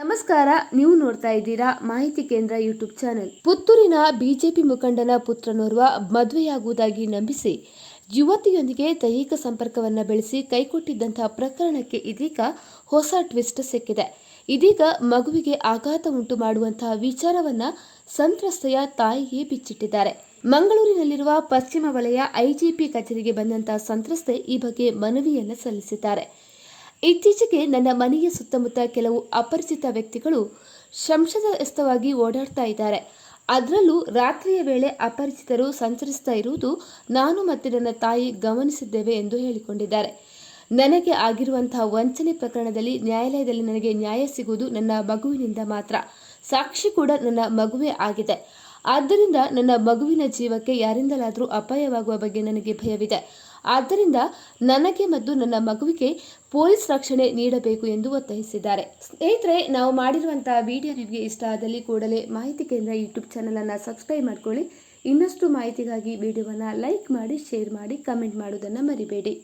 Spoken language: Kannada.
ನಮಸ್ಕಾರ, ನೀವು ನೋಡ್ತಾ ಇದ್ದೀರಾ ಮಾಹಿತಿ ಕೇಂದ್ರ ಯೂಟ್ಯೂಬ್ ಚಾನೆಲ್. ಪುತ್ತೂರಿನ ಬಿಜೆಪಿ ಮುಖಂಡನ ಪುತ್ರನೋರ್ವ ಮದುವೆಯಾಗುವುದಾಗಿ ನಂಬಿಸಿ, ಯುವತಿಯೊಂದಿಗೆ ದೈಹಿಕ ಸಂಪರ್ಕವನ್ನು ಬೆಳೆಸಿ ಕೈಕೊಟ್ಟಿದ್ದಂತಹ ಪ್ರಕರಣಕ್ಕೆ ಇದೀಗ ಹೊಸ ಟ್ವಿಸ್ಟ್ ಸಿಕ್ಕಿದೆ. ಇದೀಗ ಮಗುವಿಗೆ ಆಘಾತ ಉಂಟು ಮಾಡುವಂತಹ ವಿಚಾರವನ್ನ ಸಂತ್ರಸ್ತೆಯ ತಾಯಿಗೆ ಬಿಚ್ಚಿಟ್ಟಿದ್ದಾರೆ. ಮಂಗಳೂರಿನಲ್ಲಿರುವ ಪಶ್ಚಿಮ ವಲಯ ಐಜಿಪಿ ಕಚೇರಿಗೆ ಬಂದಂತಹ ಸಂತ್ರಸ್ತೆ ಈ ಬಗ್ಗೆ ಮನವಿಯನ್ನು ಸಲ್ಲಿಸಿದ್ದಾರೆ. ಇತ್ತೀಚೆಗೆ ನನ್ನ ಮನೆಯ ಸುತ್ತಮುತ್ತ ಕೆಲವು ಅಪರಿಚಿತ ವ್ಯಕ್ತಿಗಳು ಶಂಶದಸ್ತವಾಗಿ ಓಡಾಡ್ತಾ ಇದ್ದಾರೆ. ಅದರಲ್ಲೂ ರಾತ್ರಿಯ ವೇಳೆ ಅಪರಿಚಿತರು ಸಂಚರಿಸ್ತಾ ಇರುವುದು ನಾನು ಮತ್ತು ನನ್ನ ತಾಯಿ ಗಮನಿಸಿದ್ದೇವೆ ಎಂದು ಹೇಳಿಕೊಂಡಿದ್ದಾರೆ. ನನಗೆ ಆಗಿರುವಂತಹ ವಂಚನೆ ಪ್ರಕರಣದಲ್ಲಿ ನ್ಯಾಯಾಲಯದಲ್ಲಿ ನನಗೆ ನ್ಯಾಯ ಸಿಗುವುದು ನನ್ನ ಮಗುವಿನಿಂದ ಮಾತ್ರ. ಸಾಕ್ಷಿ ಕೂಡ ನನ್ನ ಮಗುವೇ ಆಗಿದೆ. ಆದ್ದರಿಂದ ನನ್ನ ಮಗುವಿನ ಜೀವಕ್ಕೆ ಯಾರಿಂದಲಾದರೂ ಅಪಾಯವಾಗುವ ಬಗ್ಗೆ ನನಗೆ ಭಯವಿದೆ. ಆದ್ದರಿಂದ ನನಗೆ ಮತ್ತು ನನ್ನ ಮಗುವಿಗೆ ಪೊಲೀಸ್ ರಕ್ಷಣೆ ನೀಡಬೇಕು ಎಂದು ಒತ್ತಾಯಿಸಿದ್ದಾರೆ. ಸ್ನೇಹಿತರೆ, ನಾವು ಮಾಡಿರುವಂತಹ ವಿಡಿಯೋ ನಿಮಗೆ ಇಷ್ಟ ಆದಲ್ಲಿ ಕೂಡಲೇ ಮಾಹಿತಿ ಕೇಂದ್ರ ಯೂಟ್ಯೂಬ್ ಚಾನಲನ್ನು ಸಬ್ಸ್ಕ್ರೈಬ್ ಮಾಡ್ಕೊಳ್ಳಿ. ಇನ್ನಷ್ಟು ಮಾಹಿತಿಗಾಗಿ ವಿಡಿಯೋವನ್ನು ಲೈಕ್ ಮಾಡಿ, ಶೇರ್ ಮಾಡಿ, ಕಮೆಂಟ್ ಮಾಡೋದನ್ನು ಮರಿಬೇಡಿ.